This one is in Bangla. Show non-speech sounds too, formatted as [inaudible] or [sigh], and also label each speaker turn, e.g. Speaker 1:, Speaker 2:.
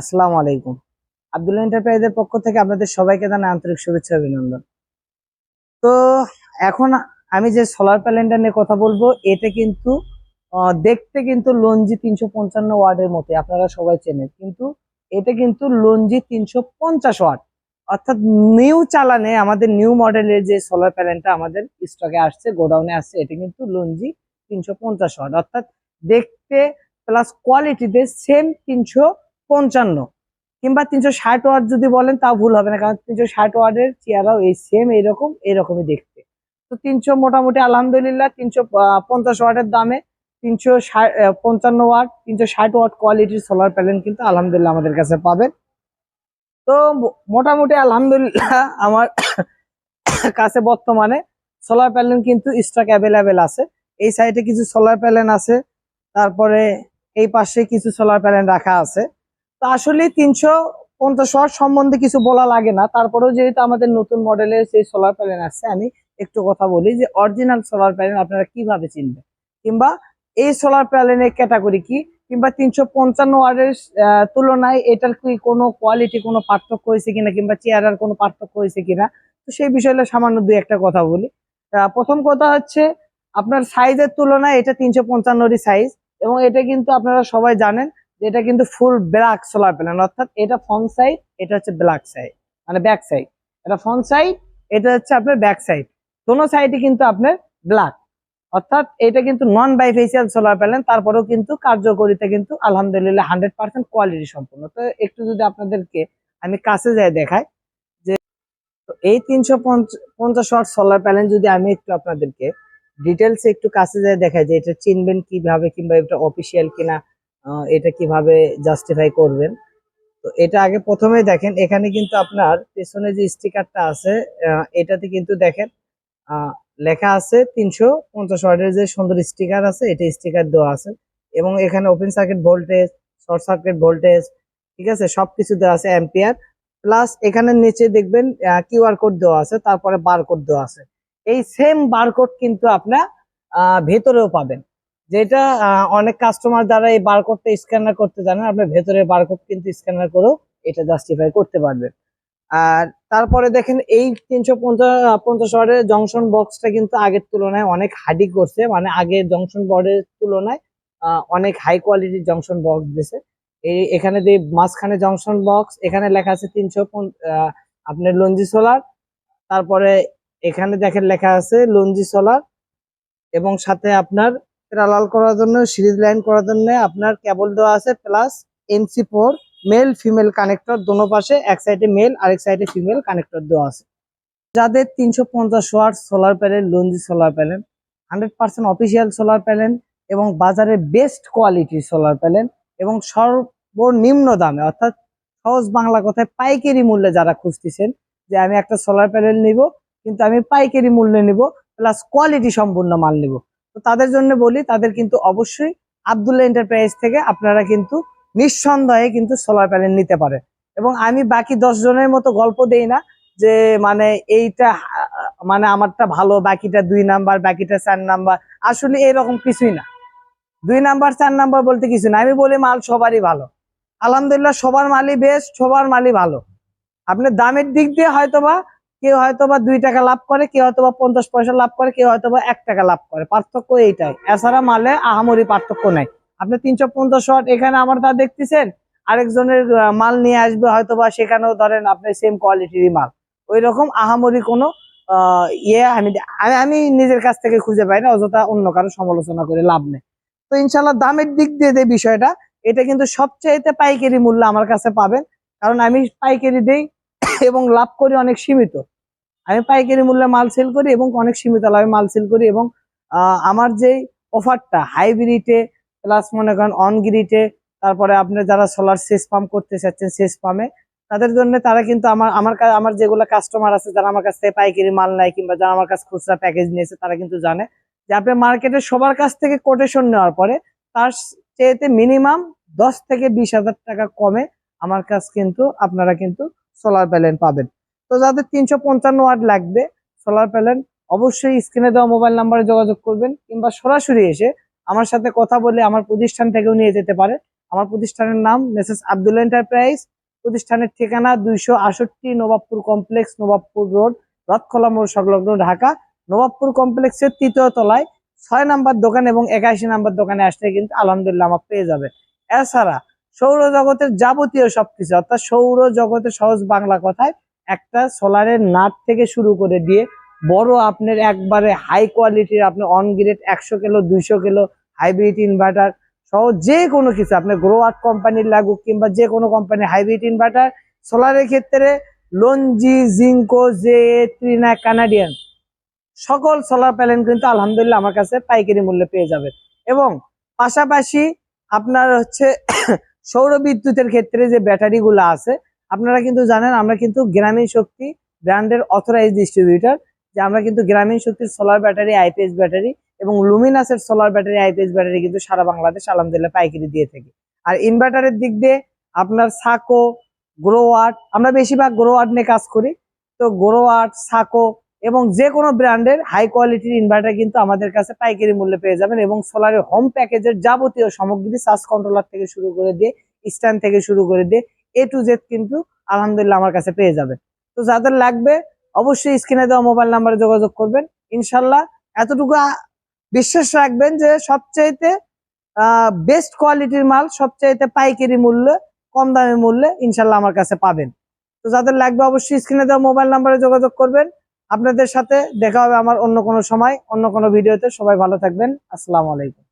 Speaker 1: আসসালামু আলাইকুম। আব্দুল্লাহ এন্টারপ্রাইজের পক্ষ থেকে আপনাদের সবাইকে জানাই আন্তরিক শুভেচ্ছা অভিনন্দন। তো এখন আমি যে সোলার প্যানেলটা নিয়ে কথা বলব, এটা কিন্তু দেখতে কিন্তু লঞ্জি তিনশো পঞ্চান্ন ওয়ার্ডের মতো আপনারা সবাই চেনেন। কিন্তু এটা কিন্তু লঞ্জি তিনশো পঞ্চাশ ওয়াট। অর্থাৎ নিউ চালানে, আমাদের নিউ মডেলের যে সোলার প্যানেলটা আমাদের স্টকে আসছে গোডাউনে আসছে, এটা কিন্তু লঞ্জি তিনশো পঞ্চাশ ওয়াট। অর্থাৎ দেখতে প্লাস কোয়ালিটিতে সেম তিনশো পঞ্চান্ন। কিংবা তিনশো ষাট ওয়াট যদি বলেন তাও ভুল হবে না, কারণ তিনশো ষাট ওয়ার্ডের চেয়ারাও এই সেম এইরকম, এইরকমই দেখতে। তো তিনশো মোটামুটি আলহামদুলিল্লাহ, তিনশো পঞ্চাশ ওয়াটের দামে তিনশো পঞ্চান্ন ওয়াট তিনশো ষাট ওয়াট কোয়ালিটির সোলার প্যানেল কিন্তু আলহামদুলিল্লাহ আমাদের কাছে পাবেন। তো মোটামুটি আলহামদুলিল্লাহ আমার [coughs] কাছে বর্তমানে সোলার প্যানেল কিন্তু স্টক অ্যাভেলেবেল আছে। এই সাইডে কিছু সোলার প্যানেল আছে, তারপরে এই পাশে কিছু সোলার প্যানেল রাখা আছে। তো আসলে তিনশো পঞ্চাশ ওয়াট সম্বন্ধে কিছু বলা লাগে না। তারপরেও যেহেতু আমাদের নতুন মডেলের সেই সোলার প্যানেল আসছে, আমি একটু কথা বলি যে অরিজিনাল সোলার প্যানেল আপনারা কীভাবে চিনবেন? কিংবা এই সোলার প্যানেলের ক্যাটাগরি কি? কিংবা তিনশো পঞ্চান্ন ওয়ার্ডের তুলনায় এটার কি কোনো কোয়ালিটি কোনো পার্থক্য হয়েছে কিনা? কিংবা চেয়ারের কোনো পার্থক্য হয়েছে কিনা? তো সেই বিষয়ে সামান্য দুই একটা কথা বলি। প্রথম কথা হচ্ছে, আপনার সাইজের তুলনায় এটা তিনশো পঞ্চান্নরই সাইজ এবং এটা কিন্তু আপনারা সবাই জানেন এটা কিন্তু ফুল ব্ল্যাক সোলার প্যানেল অর্থাৎ এটা ফ্রন্ট সাইড এটা হচ্ছে ব্ল্যাক সাইড মানে ব্যাক সাইড এটা ফ্রন্ট সাইড এটা হচ্ছে আপনার ব্যাক সাইড দোনো সাইডে কিন্তু আপনার ব্ল্যাক অর্থাৎ এটা কিন্তু নন বাইফেসিয়াল সোলার প্যানেল তারপরেও কিন্তু কার্যকরিতা কিন্তু আলহামদুলিল্লাহ হান্ড্রেড পার্সেন্ট কোয়ালিটি সম্পূর্ণ তো একটু যদি আপনাদেরকে আমি কাছে যাই দেখাই, যে এই তিনশো পঞ্চাশ ওয়াট সোলার প্যানেল যদি আমি একটু আপনাদেরকে ডিটেলস একটু কাছে যাই দেখাই, যে এটা চিনবেন কীভাবে কিংবা এটা অফিসিয়াল কিনা এটা কীভাবে জাস্টিফাই করবেন? তো এটা আগে প্রথমে দেখেন, এখানে কিন্তু আপনার পেছনে যে স্টিকারটা আছে এটাতে কিন্তু দেখেন লেখা আছে তিনশো পঞ্চাশ ওয়াটের যে সুন্দর স্টিকার আছে, এটা স্টিকার দেওয়া আছে। এবং এখানে open circuit voltage short circuit voltage ঠিক আছে, সবকিছু দেওয়া আছে অ্যাম্পিয়ার প্লাস এখানে নিচে দেখবেন কিউআর কোড দেওয়া আছে, তারপরে বারকোড দেওয়া আছে। এই সেম বারকোড কিন্তু আপনার ভেতরেও পাবেন। যেটা অনেক কাস্টমার যারা এই বারকোডটা স্ক্যানার করতে জানেন, আপনি ভেতরে বারকোড কিন্তু স্ক্যানার করেও এটা জাস্টিফাই করতে পারবেন। আর তারপরে দেখেন এই তিনশো পঞ্চাশ ওয়ার্ডের জংশন বক্সটা কিন্তু আগের তুলনায় অনেক হাডি করছে মানে আগের জংশন বোর্ডের তুলনায় অনেক হাই কোয়ালিটির জংশন বক্স দিয়েছে এই, এখানে যে মাঝখানে জংশন বক্স এখানে লেখা আছে তিনশো আপনার লঞ্জি সোলার তারপরে এখানে দেখেন লেখা আছে লঞ্জি সোলার এবং সাথে আপনার প্যারালাল করার জন্য, সিরিজ লাইন করার জন্য আপনার কেবল দেওয়া আছে plus NC four male female connector দোনো পাশে, এক সাইডে মেল আরেক সাইডে ফিমেল কানেক্টর দেওয়া আছে। যাদের তিনশো পঞ্চাশ watt solar panel LONGi solar panel hundred percent official solar panel এবং বাজারে বেস্ট কোয়ালিটির সোলার প্যানেল এবং সর্বনিম্ন দামে, অর্থাৎ সহজ বাংলা কথায় পাইকারি মূল্যে যারা খুঁজতেছেন যে আমি একটা সোলার প্যানেল নিব, কিন্তু আমি পাইকারি মূল্যে নিব প্লাস কোয়ালিটি সম্পূর্ণ মাল নিব। তো তাদের জন্য বলি, তাদের কিন্তু অবশ্যই আবদুল্লাহ এন্টারপ্রাইজ থেকে আপনারা কিন্তু নিঃসন্দেহে কিন্তু সোলার প্যানেল নিতে পারেন। এবং আমি বাকি দশ জনের মতো গল্প দেই না যে মানে এইটা মানে আমারটা ভালো, বাকিটা দুই নাম্বার, বাকিটা চার নাম্বার, আসলে এরকম কিছুই না। দুই নাম্বার, চার নাম্বার বলতে কিছু না। আমি বলি মাল সবারই ভালো। আলহামদুলিল্লাহ সবার মালই বেস্ট সবার মালই ভালো। আপনি দামের দিক দিয়ে হয়তোবা কেউ হয়তোবা দুই টাকা লাভ করে, কেউ হয়তোবা পঞ্চাশ পয়সা লাভ করে, কেউ হয়তোবা এক টাকা লাভ করে। পার্থক্য এইটাই। এছাড়া মালে আহামরি পার্থক্য নাই। আপনি তিনশো পঞ্চাশ ওয়াট এখানে আমার তা দেখতেছেন, আরেকজনের মাল নিয়ে আসবে, হয়তোবা সেখানেও ধরেন আপনি সেম কোয়ালিটির মাল। ওই রকম আহামরি কোনো ইয়ে আমি আমি নিজের কাছ থেকে খুঁজে পাই না, অযথা অন্য কারও সমালোচনা করে লাভ নেই। তো ইনশাল্লাহ দামের দিক দিয়ে যে বিষয়টা, এটা কিন্তু সবচাইতে পাইকারি মূল্য আমার কাছে পাবেন। কারণ আমি পাইকারি দেই এবং লাভ করি অনেক সীমিত। আমি পাইকারি মূল্যে মাল সেল করি এবং অনেক সীমিত লাভে মাল সেল করি এবং আমার যে অফারটা হাইব্রিডে প্লাস মনে করেন অন গ্রিডে তারপরে আপনি যারা সোলার সেচ পাম্প করতে চাচ্ছেন সেচ পাম্পে তাদের জন্য তারা কিন্তু আমার আমার আমার যেগুলো কাস্টমার আছে যারা আমার কাছ থেকে পাইকারি মাল নেয় কিংবা যারা আমার কাছে খুচরা প্যাকেজ নিয়েছে, তারা কিন্তু জানে যে আপনি মার্কেটে সবার কাছ থেকে কোটেশন নেওয়ার পরে তার চেয়েতে মিনিমাম দশ থেকে বিশ হাজার টাকা কমে আমার কাছ কিন্তু আপনারা কিন্তু সোলার প্যানেল পাবেন। তো যাদের তিনশো পঞ্চান্ন ওয়াট লাগবে সোলার প্যানেল অবশ্যই স্ক্রিনে দেওয়া মোবাইল নাম্বারে যোগাযোগ করবেন কিংবা সরাসরি এসে আমার সাথে কথা বলে আমার প্রতিষ্ঠান থেকেও নিয়ে যেতে পারে। আমার প্রতিষ্ঠানের নাম মেসেস আব্দুল এন্টারপ্রাইজ। প্রতিষ্ঠানের ঠিকানা দুইশো আষট্টি নবাবপুর কমপ্লেক্স, নবাবপুর রোড, রথখোলা মোড় সংলগ্ন ঢাকা। নবাবপুর কমপ্লেক্সের তৃতীয় তলায় ছয় নাম্বার দোকান এবং একাশি নাম্বার দোকানে আসলে কিন্তু আলহামদুলিল্লাহ আমার পেয়ে যাবে। এছাড়া সৌরজগতের যাবতীয় সবকিছু, অর্থাৎ সৌর জগতের সহজ বাংলা কথায় একটা সোলারের নাট থেকে শুরু করে দিয়ে বড় আপনার একবারে হাই কোয়ালিটির আপনি অন গ্রেড একশো কিলো, দুইশো কিলো হাইব্রিড ইনভার্টার সহ যে কোনো কিছু, আপনি গ্রো আর্ট কোম্পানির লাগুক কিংবা যে কোনো কোম্পানির হাইব্রিড ইনভার্টার সোলারের ক্ষেত্রে LONGi Jinko J Trina Canadian সকল সোলার প্যানেল কিন্তু আলহামদুলিল্লাহ আমার কাছে পাইকারি মূল্যে পেয়ে যাবেন। এবং পাশাপাশি আপনার হচ্ছে [coughs] সৌর বিদ্যুতের ক্ষেত্রে যে ব্যাটারিগুলো আছে আপনারা কিন্তু জানেন, আমরা কিন্তু গ্রামীণ শক্তি ব্র্যান্ডের অথরাইজ ডিস্ট্রিবিউটার যে আমরা কিন্তু গ্রামীণ শক্তির সোলার ব্যাটারি আইপিএস ব্যাটারি এবং লুমিনাসের সোলার ব্যাটারি আইপিএস ব্যাটারি কিন্তু সারা বাংলাদেশ আলহামদুলিল্লাহ পাইকারি দিয়ে থাকি। আর ইনভার্টারের দিক দিয়ে আপনার সাকো গ্রো আর্ট আমরা বেশিরভাগ গ্রো আর্ট নিয়ে কাজ করি। তো গ্রো আর্ট সাকো এবং যে কোনো ব্র্যান্ডের হাই কোয়ালিটির ইনভার্টার কিন্তু আমাদের কাছে পাইকারি মূল্যে পেয়ে যাবেন এবং সোলারের হোম প্যাকেজের যাবতীয় সামগ্রী সার্চ কন্ট্রোলার থেকে শুরু করে দিয়ে স্ট্যান্ড থেকে শুরু করে দিয়ে এ টু জেড কিন্তু আলহামদুলিল্লাহ আমার কাছে পেয়ে যাবেন তো যাদের লাগবে, অবশ্যই স্ক্রিনে দেওয়া মোবাইল নাম্বারে যোগাযোগ করবেন। ইনশাল্লাহ এতটুকু বিশ্বাস রাখবেন যে সবচাইতে বেস্ট কোয়ালিটির মাল, সবচাইতে পাইকারি মূল্যে, কম দামি মূল্যে ইনশাল্লাহ আমার কাছে পাবেন। তো যাদের লাগবে, অবশ্যই স্ক্রিনে দেওয়া মোবাইল নাম্বারে যোগাযোগ করবেন। আপনাদের সাথে দেখা হবে আমার অন্য কোনো সময়, অন্য কোনো ভিডিওতে সবাই ভালো থাকবেন। আসসালামু আলাইকুম।